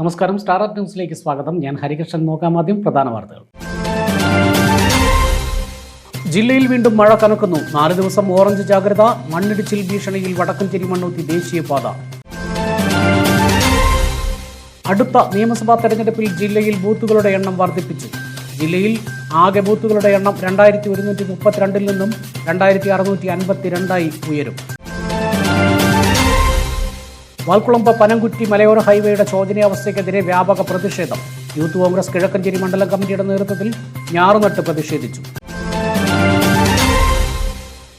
നമസ്കാരം. സ്റ്റാർ ന്യൂസിലേക്ക് സ്വാഗതം. ഞാൻ ഹരികൃഷ്ണൻ. നോക്കാം ആദ്യം പ്രധാന വാർത്തകൾ. ജില്ലയിൽ വീണ്ടും മഴ കനക്കുന്നു. നാല് ദിവസം ഓറഞ്ച് ജാഗ്രത മണ്ണിടിച്ചിൽ ഭീഷണിയിൽ വടക്കൻ ചെരിമണ്ണൂത്തി ദേശീയപാത അടുത്ത നിയമസഭാ തെരഞ്ഞെടുപ്പിൽ ജില്ലയിൽ ബൂത്തുകളുടെ എണ്ണം വർദ്ധിപ്പിച്ചു. ജില്ലയിൽ ആകെ ബൂത്തുകളുടെ എണ്ണം രണ്ടായിരത്തി ഒരുന്നൂറ്റി മുപ്പത്തിരണ്ടിൽ നിന്നും രണ്ടായിരത്തി അറുന്നൂറ്റി അൻപത്തിരണ്ടായി ഉയരും. വാൽക്കുളമ്പ് പനംകുറ്റി മലയോര ഹൈവേയുടെ ശോചനീയാവസ്ഥയ്ക്കെതിരെ വ്യാപക പ്രതിഷേധം. യൂത്ത് കോൺഗ്രസ് കിഴക്കഞ്ചേരി മണ്ഡലം കമ്മിറ്റിയുടെ നേതൃത്വത്തിൽ ഞാറുനട്ട് പ്രതിഷേധിച്ചു.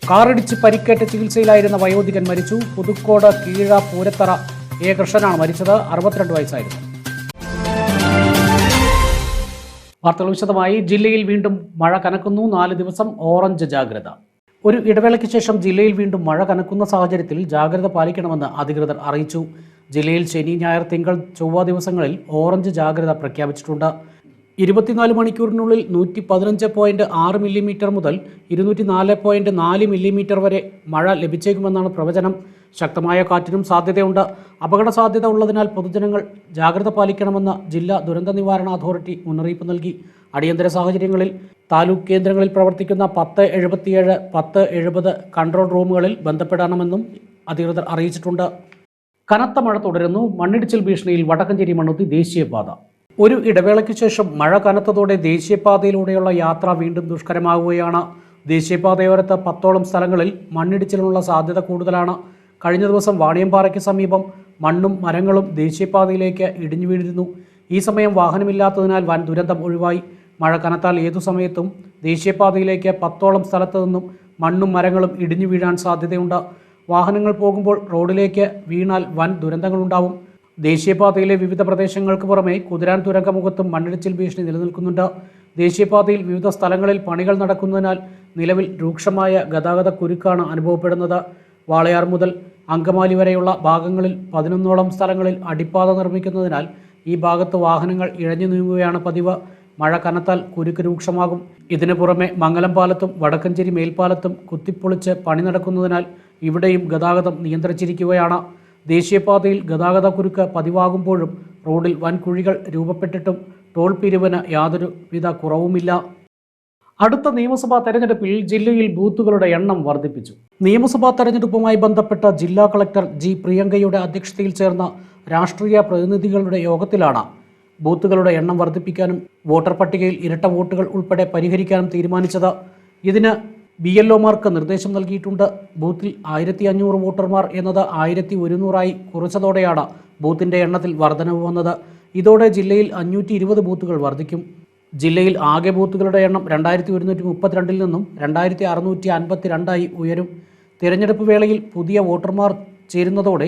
കാറിടിച്ച് പരിക്കേറ്റ ചികിത്സയിലായിരുന്ന വയോധികൻ മരിച്ചു. പുതുക്കോട് കീഴ പൂരത്തറ എ. കൃഷ്ണനാണ് മരിച്ചത്. അറുപത്തിരണ്ട് വയസ്സായിരുന്നു. വാർത്തകൾ വിശദമായി. ജില്ലയിൽ വീണ്ടും മഴ കനക്കുന്നു. നാല് ദിവസം ഓറഞ്ച് ജാഗ്രത. ഒരു ഇടവേളയ്ക്ക് ശേഷം ജില്ലയിൽ വീണ്ടും മഴ കനക്കുന്ന സാഹചര്യത്തിൽ ജാഗ്രത പാലിക്കണമെന്ന് അധികൃതർ അറിയിച്ചു. ജില്ലയിൽ ശനി ഞായർ തിങ്കൾ ചൊവ്വ ദിവസങ്ങളിൽ ഓറഞ്ച് ജാഗ്രത പ്രഖ്യാപിച്ചിട്ടുണ്ട്. ഇരുപത്തിനാല് മണിക്കൂറിനുള്ളിൽ നൂറ്റി പതിനഞ്ച് പോയിന്റ് ആറ് മില്ലിമീറ്റർ മുതൽ ഇരുന്നൂറ്റി നാല് പോയിന്റ് നാല് മില്ലിമീറ്റർ വരെ മഴ ലഭിച്ചേക്കുമെന്നാണ് പ്രവചനം. ശക്തമായ കാറ്റിനും സാധ്യതയുണ്ട്. അപകട സാധ്യത ഉള്ളതിനാൽ പൊതുജനങ്ങൾ ജാഗ്രത പാലിക്കണമെന്ന് ജില്ലാ ദുരന്ത നിവാരണ അതോറിറ്റി മുന്നറിയിപ്പ് നൽകി. അടിയന്തര സാഹചര്യങ്ങളിൽ താലൂക്ക് കേന്ദ്രങ്ങളിൽ പ്രവർത്തിക്കുന്ന പത്ത് എഴുപത്തിയേഴ് പത്ത് എഴുപത് കൺട്രോൾ റൂമുകളിൽ ബന്ധപ്പെടണമെന്നും അധികൃതർ അറിയിച്ചിട്ടുണ്ട്. കനത്ത മഴ തുടരുന്നു. മണ്ണിടിച്ചിൽ ഭീഷണിയിൽ വടക്കഞ്ചേരി മണ്ണുത്തി ദേശീയപാത. ഒരു ഇടവേളയ്ക്ക് ശേഷം മഴ കനത്തതോടെ ദേശീയപാതയിലൂടെയുള്ള യാത്ര വീണ്ടും ദുഷ്കരമാകുകയാണ് ദേശീയപാതയോരത്ത് പത്തോളം സ്ഥലങ്ങളിൽ മണ്ണിടിച്ചിലിനുള്ള സാധ്യത കൂടുതലാണ്. കഴിഞ്ഞ ദിവസം വാണിയമ്പാറയ്ക്ക് സമീപം മണ്ണും മരങ്ങളും ദേശീയപാതയിലേക്ക് ഇടിഞ്ഞു വീണിരുന്നു. ഈ സമയം വാഹനമില്ലാത്തതിനാൽ വൻ ദുരന്തം ഒഴിവായി. മഴ കനത്താൽ ഏതു സമയത്തും ദേശീയപാതയിലേക്ക് പത്തോളം സ്ഥലത്തു നിന്നും മണ്ണും മരങ്ങളും ഇടിഞ്ഞു വീഴാൻ സാധ്യതയുണ്ട്. വാഹനങ്ങൾ പോകുമ്പോൾ റോഡിലേക്ക് വീണാൽ വൻ ദുരന്തങ്ങളുണ്ടാവും. ദേശീയപാതയിലെ വിവിധ പ്രദേശങ്ങൾക്ക് പുറമെ കുതിരാൻ തുരങ്കമുഖത്തും മണ്ണിടിച്ചിൽ ഭീഷണി നിലനിൽക്കുന്നുണ്ട്. ദേശീയപാതയിൽ വിവിധ സ്ഥലങ്ങളിൽ പണികൾ നടക്കുന്നതിനാൽ നിലവിൽ രൂക്ഷമായ ഗതാഗത കുരുക്കാണ് അനുഭവപ്പെടുന്നത്. വാളയാർ മുതൽ അങ്കമാലി വരെയുള്ള ഭാഗങ്ങളിൽ പതിനൊന്നോളം സ്ഥലങ്ങളിൽ അടിപ്പാത നിർമ്മിക്കുന്നതിനാൽ ഈ ഭാഗത്ത് വാഹനങ്ങൾ ഇഴഞ്ഞു നീങ്ങുകയാണ് പതിവ്. മഴ കനത്താൽ കുരുക്ക് രൂക്ഷമാകും. ഇതിനു പുറമെ മംഗലം പാലത്തും വടക്കഞ്ചേരി മേൽപ്പാലത്തും കുത്തിപ്പൊളിച്ച് പണി നടക്കുന്നതിനാൽ ഇവിടെയും ഗതാഗതം നിയന്ത്രിച്ചിരിക്കുകയാണ്. ദേശീയപാതയിൽ ഗതാഗത കുരുക്ക് പതിവാകുമ്പോഴും റോഡിൽ വൻ കുഴികൾ രൂപപ്പെട്ടിട്ടും ടോൾ പിരിവിന് യാതൊരുവിധ കുറവുമില്ല. അടുത്ത നിയമസഭാ തെരഞ്ഞെടുപ്പിൽ ജില്ലയിൽ ബൂത്തുകളുടെ എണ്ണം വർദ്ധിപ്പിച്ചു. നിയമസഭാ തെരഞ്ഞെടുപ്പുമായി ബന്ധപ്പെട്ട ജില്ലാ കളക്ടർ ജി പ്രിയങ്കയുടെ അധ്യക്ഷതയിൽ ചേർന്ന രാഷ്ട്രീയ പ്രതിനിധികളുടെ യോഗത്തിലാണ് ബൂത്തുകളുടെ എണ്ണം വർദ്ധിപ്പിക്കാനും വോട്ടർ പട്ടികയിൽ ഇരട്ട വോട്ടുകൾ ഉൾപ്പെടെ പരിഹരിക്കാനും തീരുമാനിച്ചത്. ഇതിന് ബി എൽ ഒമാർക്ക് നിർദ്ദേശം നൽകിയിട്ടുണ്ട്. ബൂത്തിൽ ആയിരത്തി അഞ്ഞൂറ് വോട്ടർമാർ എന്നത് ആയിരത്തി ഒരുന്നൂറായി കുറച്ചതോടെയാണ് ബൂത്തിന്റെ എണ്ണത്തിൽ വർധനവ് വന്നത്. ഇതോടെ ജില്ലയിൽ അഞ്ഞൂറ്റി ബൂത്തുകൾ വർദ്ധിക്കും. ജില്ലയിൽ ആകെ ബൂത്തുകളുടെ എണ്ണം രണ്ടായിരത്തി ഒരുന്നൂറ്റി മുപ്പത്തിരണ്ടിൽ നിന്നും രണ്ടായിരത്തി അറുന്നൂറ്റി അൻപത്തി രണ്ടായി ഉയരും. തിരഞ്ഞെടുപ്പ് വേളയിൽ പുതിയ വോട്ടർമാർ ചേരുന്നതോടെ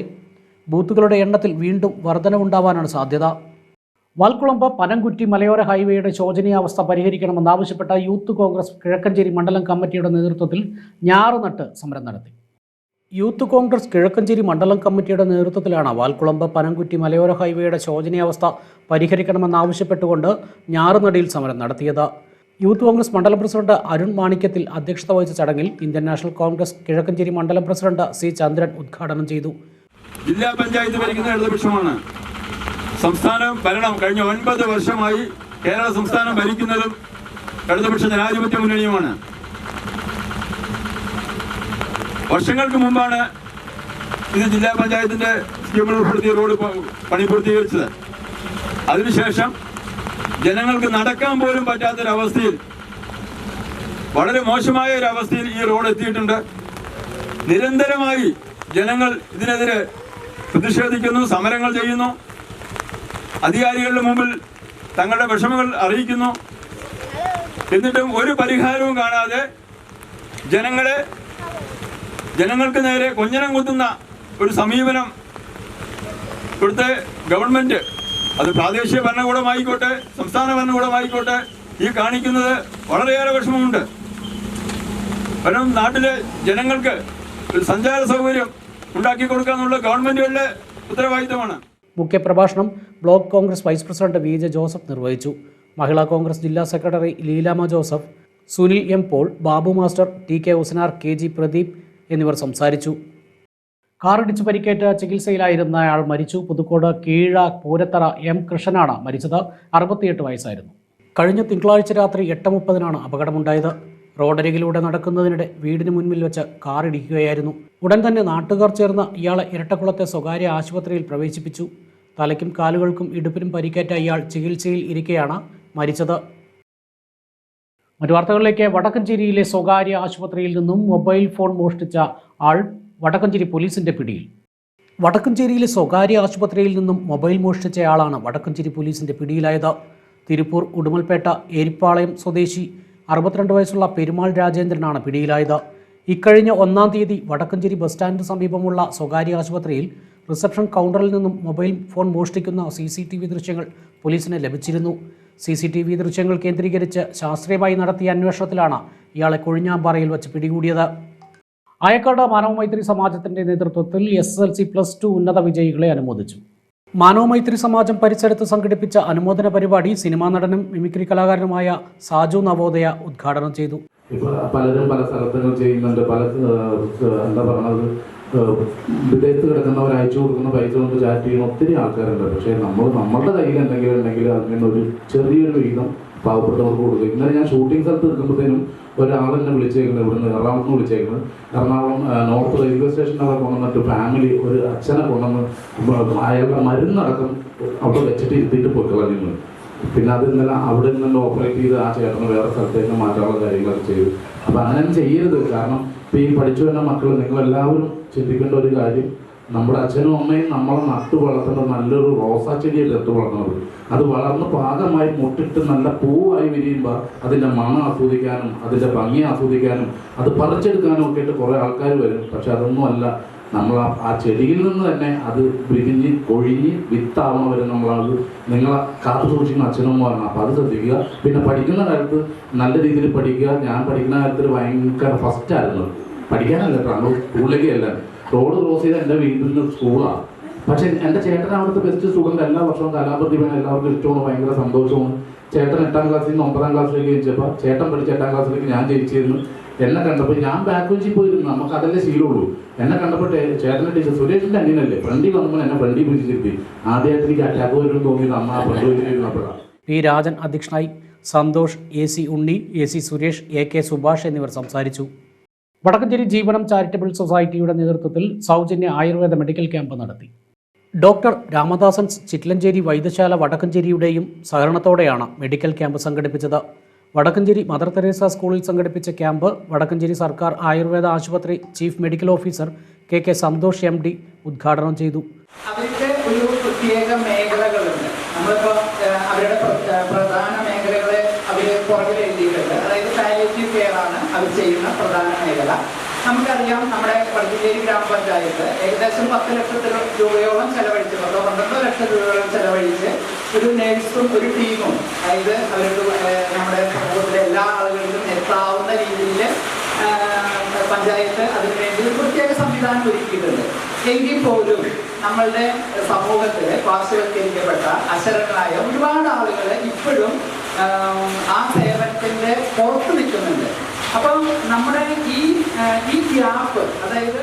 ബൂത്തുകളുടെ എണ്ണത്തിൽ വീണ്ടും വർധനവുണ്ടാവാനാണ് സാധ്യത. വാൽക്കുളമ്പ് പനംകുറ്റി മലയോര ഹൈവേയുടെ ശോചനീയാവസ്ഥ പരിഹരിക്കണമെന്നാവശ്യപ്പെട്ട യൂത്ത് കോൺഗ്രസ് കിഴക്കഞ്ചേരി മണ്ഡലം കമ്മിറ്റിയുടെ നേതൃത്വത്തിൽ ഞാറുനട്ട് സമരം നടത്തി. യൂത്ത് കോൺഗ്രസ് കിഴക്കഞ്ചേരി മണ്ഡലം കമ്മിറ്റിയുടെ നേതൃത്വത്തിലാണ് വാൽക്കുളമ്പ് പനംകുറ്റി മലയോര ഹൈവേയുടെ ശോചനീയാവസ്ഥ പരിഹരിക്കണമെന്നാവശ്യപ്പെട്ടുകൊണ്ട് ഞാറുനടിയിൽ സമരം നടത്തിയത്. യൂത്ത് കോൺഗ്രസ് മണ്ഡലം പ്രസിഡന്റ് അരുൺ മാണിക്യത്തിൽ അധ്യക്ഷത വഹിച്ച ചടങ്ങിൽ ഇന്ത്യൻ നാഷണൽ കോൺഗ്രസ് കിഴക്കഞ്ചേരി മണ്ഡലം പ്രസിഡന്റ് സി ചന്ദ്രൻ ഉദ്ഘാടനം ചെയ്തു. ജില്ലാ പഞ്ചായത്ത് ഭരിക്കുന്ന ഇടതുപക്ഷമാണ്. സംസ്ഥാനം ഭരണം കഴിഞ്ഞ ഒൻപത് വർഷമായി കേരള സംസ്ഥാനം ഭരിക്കുന്നതും ഇടതുപക്ഷ ജനാധിപത്യ മുന്നണിയുമാണ്. വർഷങ്ങൾക്ക് മുമ്പാണ് ഇത് ജില്ലാ പഞ്ചായത്തിന്റെ സ്കീമിൽ ഉൾപ്പെടുത്തിയ റോഡ് പണി പൂർത്തീകരിച്ചത് അതിനുശേഷം ജനങ്ങൾക്ക് നടക്കാൻ പോലും പറ്റാത്തൊരവസ്ഥയിൽ വളരെ മോശമായ ഒരു അവസ്ഥയിൽ ഈ റോഡ് എത്തിയിട്ടുണ്ട്. നിരന്തരമായി ജനങ്ങൾ ഇതിനെതിരെ പ്രതിഷേധിക്കുന്നു സമരങ്ങൾ ചെയ്യുന്നു. അധികാരികളുടെ മുമ്പിൽ തങ്ങളുടെ വിഷമങ്ങൾ അറിയിക്കുന്നു. എന്നിട്ടും ഒരു പരിഹാരവും കാണാതെ ജനങ്ങളെ ജനങ്ങൾക്ക് നേരെ കൊഞ്ഞനം കുത്തുന്ന ഒരു സമീപനം ഇവിടുത്തെ ഗവൺമെന്റ് അത് പ്രാദേശിക ഭരണകൂടമായിക്കോട്ടെ സംസ്ഥാന ഭരണകൂടമായിക്കോട്ടെ ഈ കാണിക്കുന്നത് വളരെയേറെ വിഷമമുണ്ട്. കാരണം നാട്ടിലെ ജനങ്ങൾക്ക് ഒരു സഞ്ചാര സൗകര്യം ഉണ്ടാക്കി കൊടുക്കുക എന്നുള്ള ഗവൺമെന്റുകളുടെ ഉത്തരവാദിത്തമാണ്. മുഖ്യപ്രഭാഷണം block Congress vice president V J Joseph നിർവഹിച്ചു. മഹിളാ കോൺഗ്രസ് ജില്ലാ secretary Leelama Joseph Sunil M Paul Babu master T K Usanar K G Pradeep എന്നിവർ സംസാരിച്ചു. കാറിടിച്ച് പരിക്കേറ്റ് ചികിത്സയിലായിരുന്ന അയാൾ മരിച്ചു. പുതുക്കോട് കീഴ പൂരത്തറ എം കൃഷ്ണനാണ് മരിച്ചത്. അറുപത്തിയെട്ട് വയസ്സായിരുന്നു. കഴിഞ്ഞ തിങ്കളാഴ്ച രാത്രി എട്ട് മുപ്പതിനാണ് അപകടമുണ്ടായത്. റോഡരികിലൂടെ നടക്കുന്നതിനിടെ വീടിന് മുൻപിൽ വെച്ച് കാറിടിക്കുകയായിരുന്നു. ഉടൻ തന്നെ നാട്ടുകാർ ചേർന്ന് ഇയാളെ ഇരട്ടക്കുളത്തെ സ്വകാര്യ ആശുപത്രിയിൽ പ്രവേശിപ്പിച്ചു. തലയ്ക്കും കാലുകൾക്കും ഇടുപ്പിനും പരിക്കേറ്റ ഇയാൾ ചികിത്സയിൽ ഇരിക്കെയാണ് മരിച്ചത്. മറ്റു വാർത്തകളിലേക്ക് വടക്കഞ്ചേരിയിലെ സ്വകാര്യ ആശുപത്രിയിൽ നിന്നും മൊബൈൽ ഫോൺ മോഷ്ടിച്ച ആൾ വടക്കഞ്ചേരി പോലീസിന്റെ പിടിയിൽ. വടക്കഞ്ചേരിയിലെ സ്വകാര്യ ആശുപത്രിയിൽ നിന്നും മൊബൈൽ മോഷ്ടിച്ചയാളാണ് വടക്കഞ്ചേരി പോലീസിന്റെ പിടിയിലായത്. തിരുപ്പൂർ ഉടുമൽപേട്ട ഏരിപ്പാളയം സ്വദേശി അറുപത്തിരണ്ട് വയസ്സുള്ള പെരുമാൾ രാജേന്ദ്രനാണ് പിടിയിലായത്. ഇക്കഴിഞ്ഞ ഒന്നാം തീയതി വടക്കഞ്ചേരി ബസ് സ്റ്റാൻഡിന് സമീപമുള്ള സ്വകാര്യ ആശുപത്രിയിൽ റിസപ്ഷൻ കൗണ്ടറിൽ നിന്നും മൊബൈൽ ഫോൺ മോഷ്ടിക്കുന്ന സി ദൃശ്യങ്ങൾ പോലീസിന് ലഭിച്ചിരുന്നു. സി സി ടി വി ദൃശ്യങ്ങൾ കേന്ദ്രീകരിച്ച് ശാസ്ത്രീയമായി നടത്തിയ അന്വേഷണത്തിലാണ് ഇയാളെ കൊഴിഞ്ഞാമ്പാറയിൽ വെച്ച് പിടികൂടിയത്. അയക്കാട് മാനവമൈത്രി സമാജത്തിന്റെ നേതൃത്വത്തിൽ S L C plus two ഉന്നത വിജയികളെ അനുമോദിച്ചു. മാനവമൈത്രി സമാജം പരിസരത്ത് സംഘടിപ്പിച്ച അനുമോദന പരിപാടി സിനിമാ നടനും മിമിക്രി കലാകാരനുമായ സാജു നവോദയ ഉദ്ഘാടനം ചെയ്തു. പലരും പല സ്ഥലത്തുകൾ ചെയ്യുന്നുണ്ട്. പല എന്താ ഏഹ്, വിദേശത്ത് കിടക്കുന്നവർ അയച്ചു കൊടുക്കുന്ന പൈസ കൊണ്ട് ചാറ്റ് ചെയ്യുന്ന ഒത്തിരി ആൾക്കാരുണ്ട്. പക്ഷേ നമ്മൾ നമ്മുടെ കയ്യിൽ എന്തെങ്കിലും ഉണ്ടെങ്കിൽ അതിന് ഒരു ചെറിയൊരു വിഹിതം പാവപ്പെട്ടവർക്ക് കൊടുക്കുക ഇന്നലെ ഞാൻ ഷൂട്ടിംഗ് സ്ഥലത്ത് നിൽക്കുമ്പോഴത്തേനും ഒരാളെന്നെ വിളിച്ചേക്കുന്നത് ഇവിടുന്ന് എറണാകുളത്ത് വിളിച്ചേക്കുന്നത്. എറണാകുളം നോർത്ത് റെയിൽവേ സ്റ്റേഷൻ അവിടെ കൊണ്ടുവന്നിട്ട് ഫാമിലി ഒരു അച്ഛനെ കൊണ്ടുവന്ന് അയാളുടെ മരുന്നടക്കം അവിടെ വെച്ചിട്ട് ഇരുത്തിയിട്ട് പോയി പിന്നെ അത് ഇന്നലെ അവിടെ നിന്ന് ഓപ്പറേറ്റ് ചെയ്ത് ആ ചേട്ടന് വേറെ സ്ഥലത്തേക്ക് മാറ്റാനുള്ള കാര്യങ്ങളൊക്കെ ചെയ്തു. അപ്പൊ അങ്ങനെ ചെയ്യരുത്. കാരണം ഇപ്പൊ ഈ പഠിച്ചു വരുന്ന മക്കൾ നിങ്ങൾ എല്ലാവരും ചിന്തിക്കേണ്ട ഒരു കാര്യം നമ്മുടെ അച്ഛനും അമ്മയും നമ്മളെ നട്ടു വളർത്തേണ്ട നല്ലൊരു റോസാ ചെടിയല്ലേ നട്ടു വളർന്നത്? അത് വളർന്ന് പാകമായി മുട്ടിട്ട് നല്ല പൂവായി വിരിയുമ്പോൾ അതിന്റെ മണം ആസ്വദിക്കാനും അതിന്റെ ഭംഗി ആസ്വദിക്കാനും അത് പറിച്ചെടുക്കാനും ഒക്കെ ആയിട്ട് കുറെ ആൾക്കാർ വരും. പക്ഷെ അതൊന്നും അല്ല. നമ്മൾ ആ- ചെടിയിൽ നിന്ന് തന്നെ അത് വിരിഞ്ഞ് കൊഴിഞ്ഞ് വിത്താവുന്ന വരെ നമ്മളത് നിങ്ങളെ കാത്തു സൂക്ഷിക്കുന്ന അച്ഛനമ്മമാരാണ് അപ്പം അത് ശ്രദ്ധിക്കുക. പിന്നെ പഠിക്കുന്ന കാലത്ത് നല്ല രീതിയിൽ പഠിക്കുക. ഞാൻ പഠിക്കുന്ന കാലത്തിൽ ഭയങ്കര ഫസ്റ്റ് ആയിരുന്നു. പഠിക്കാനല്ല നമ്മൾ സ്കൂളിലേക്ക് അല്ല. റോഡ് ക്രോസ് ചെയ്ത് എന്റെ വീട്ടിൽ നിന്ന് സ്കൂളാണ് പക്ഷെ എന്റെ ചേട്ടൻ അവിടുത്തെ ബെസ്റ്റ് സ്റ്റുഡന്റ് എല്ലാ വർഷവും കലാപ്രതിഭയാണ് എല്ലാവർക്കും ഇഷ്ടമാണ്. ഭയങ്കര സന്തോഷമാണ്. ചേട്ടൻ എട്ടാം ക്ലാസ്സിൽ നിന്ന് ഒമ്പതാം ക്ലാസ്സിലേക്ക് ജയിച്ചപ്പോൾ ചേട്ടൻ പഠിച്ച എട്ടാം ക്ലാസ്സിലേക്ക് ഞാൻ ജയിച്ചിരുന്നു എന്നെ കണ്ടപ്പോൾ ഞാൻ ബാക്ക് വെച്ചിൽ പോയിരുന്നു. നമുക്ക് അതല്ലേ ശീലമുള്ളൂ. എന്നെ കണ്ടപ്പോൾ ചേട്ടൻ ടീച്ചർ സുരേഷിന്റെ അങ്ങനെയല്ലേ ഫ്രണ്ടി വന്നപ്പോൾ എന്നെ ഫ്രണ്ടി പിടിച്ചിരുത്തി. ആദ്യമായിട്ട് എനിക്ക് അറ്റാക്ക് വരുമെന്ന് തോന്നിയത് അമ്മ ഫ്രണ്ട് വെച്ചിരുന്നപ്പോഴാണ് പി രാജൻ അധ്യക്ഷനായി Santhosh A C Unni A C Suresh A K Subhash എന്നിവർ സംസാരിച്ചു. വടക്കഞ്ചേരി ജീവനം ചാരിറ്റബിൾ സൊസൈറ്റിയുടെ നേതൃത്വത്തിൽ സൗജന്യ ആയുർവേദ മെഡിക്കൽ ക്യാമ്പ് നടത്തി. ഡോക്ടർ രാമദാസൻ ചിറ്റ്ലഞ്ചേരി വൈദ്യശാല വടക്കഞ്ചേരിയുടെയും സഹകരണത്തോടെയാണ് മെഡിക്കൽ ക്യാമ്പ് സംഘടിപ്പിച്ചത്. വടക്കഞ്ചേരി മദർ തെരേസ സ്കൂളിൽ സംഘടിപ്പിച്ച ക്യാമ്പ് വടക്കഞ്ചേരി സർക്കാർ ആയുർവേദ ആശുപത്രി chief medical officer K K Santhosh M D ഉദ്ഘാടനം ചെയ്തു. അവരുടെ ഒരു പ്രത്യേക മേഖലകളുണ്ട്. നമ്മളിപ്പോൾ അവരുടെ പ്രധാന മേഖലകളെ അവർ പുറകിൽ എഴുതിയിട്ടുണ്ട്. അതായത് പാലിറ്റീവ് കെയർ ആണ് അവർ ചെയ്യുന്ന പ്രധാന മേഖല. നമുക്കറിയാം നമ്മുടെ വടക്കഞ്ചേരി ഗ്രാമപഞ്ചായത്ത് ഏകദേശം പത്ത് ലക്ഷത്തിൽ രൂപയോളം ചെലവഴിച്ച് പത്തോ പന്ത്രണ്ടോ ലക്ഷം രൂപയോളം ചെലവഴിച്ച് ഒരു നേഴ്സും ഒരു ടീമും. അതായത് അവരുടെ നമ്മുടെ സമൂഹത്തിലെ എല്ലാ ആളുകൾക്കും എത്താവുന്ന രീതിയിൽ പഞ്ചായത്ത് അതിനുവേണ്ടി ഒരു പ്രത്യേക സംവിധാനം ഒരുക്കിയിട്ടുണ്ട്. എങ്കിൽ പോലും നമ്മളുടെ സമൂഹത്തിൽ പാർശ്വവൽക്കരിക്കപ്പെട്ട അശരണരായ ഒരുപാട് ആളുകൾ ഇപ്പോഴും ആ സേവനത്തിന്റെ പുറത്ത് നിൽക്കുന്നുണ്ട്. അപ്പം നമ്മുടെ ഈ ഈ ഗ്യാപ്പ് അതായത്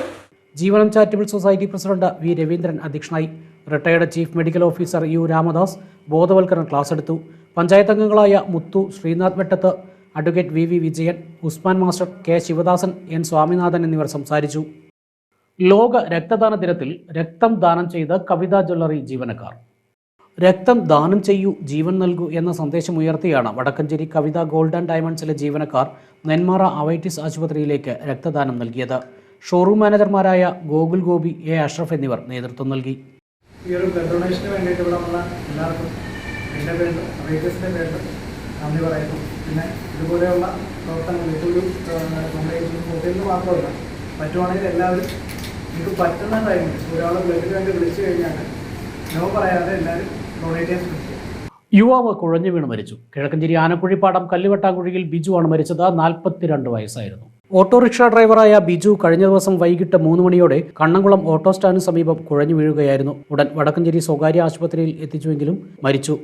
Jeevanam charitable society president V Raveendran അധ്യക്ഷനായി retired chief medical officer U Ramadas ബോധവൽക്കരണ ക്ലാസ് എടുത്തു. പഞ്ചായത്ത് അംഗങ്ങളായ Muthu Sreenath Vettath advocate V V Vijayan Usman master K Sivadasan N Swaminathan എന്നിവർ സംസാരിച്ചു. ലോക രക്തദാന ദിനത്തിൽ രക്തം ദാനം ചെയ്ത കവിതാ ജ്വല്ലറി ജീവനക്കാർ. രക്തം ദാനം ചെയ്യൂ ജീവൻ നൽകൂ എന്ന സന്ദേശം ഉയർത്തിയാണ് വടക്കഞ്ചേരി കവിത ഗോൾഡൻ ഡയമണ്ട്സിലെ ജീവനക്കാർ നെന്മാറ അവൈറ്റിസ് ആശുപത്രിയിലേക്ക് രക്തദാനം നൽകിയത്. ഷോറൂം മാനേജർമാരായ ഗോകുൽ ഗോപി എ അഷ്റഫ് എന്നിവർ നേതൃത്വം നൽകി. ഈ ഒരു ബ്ലഡ് ഡൊണേഷന് വേണ്ടിയിട്ട് വന്ന എല്ലാവർക്കും എന്റെ പേരിൽ റേറ്റേഴ്സിന്റെ പേരിൽ നന്ദി പറയുന്നു. പിന്നെ ഇതുപോലെയുള്ള പ്രവർത്തനങ്ങൾ ഇതൊരു നമ്മുടെ ഹോട്ടലിൽ മാത്രമല്ല പറ്റുവാണെങ്കിൽ എല്ലാവരും നിങ്ങൾക്ക് പറ്റുന്ന ടൈമിൽ ഒരാളെ ബ്ലഡിന് വേണ്ടി വിളിച്ചു കഴിഞ്ഞാൽ നോ പറയാതെ എല്ലാവരും ഡൊണേറ്റ് ചെയ്യാൻ ശ്രമിക്കുക. യുവാവ് കുഴഞ്ഞു വീണ് മരിച്ചു. കിഴക്കഞ്ചേരി ആനക്കുഴിപ്പാടം കല്ലുവെട്ടാങ്കുഴിയിൽ ബിജു ആണ് മരിച്ചത്. നാൽപ്പത്തിരണ്ട് വയസ്സായിരുന്നു. ഓട്ടോറിക്ഷ ഡ്രൈവറായ ബിജു കഴിഞ്ഞ ദിവസം വൈകിട്ട് മൂന്ന് മണിയോടെ കണ്ണംകുളം ഓട്ടോ സ്റ്റാൻഡിന് സമീപം കുഴഞ്ഞു വീഴുകയായിരുന്നു. ഉടൻ വടക്കഞ്ചേരി സ്വകാര്യ ആശുപത്രിയിൽ എത്തിച്ചുവെങ്കിലും മരിച്ചു.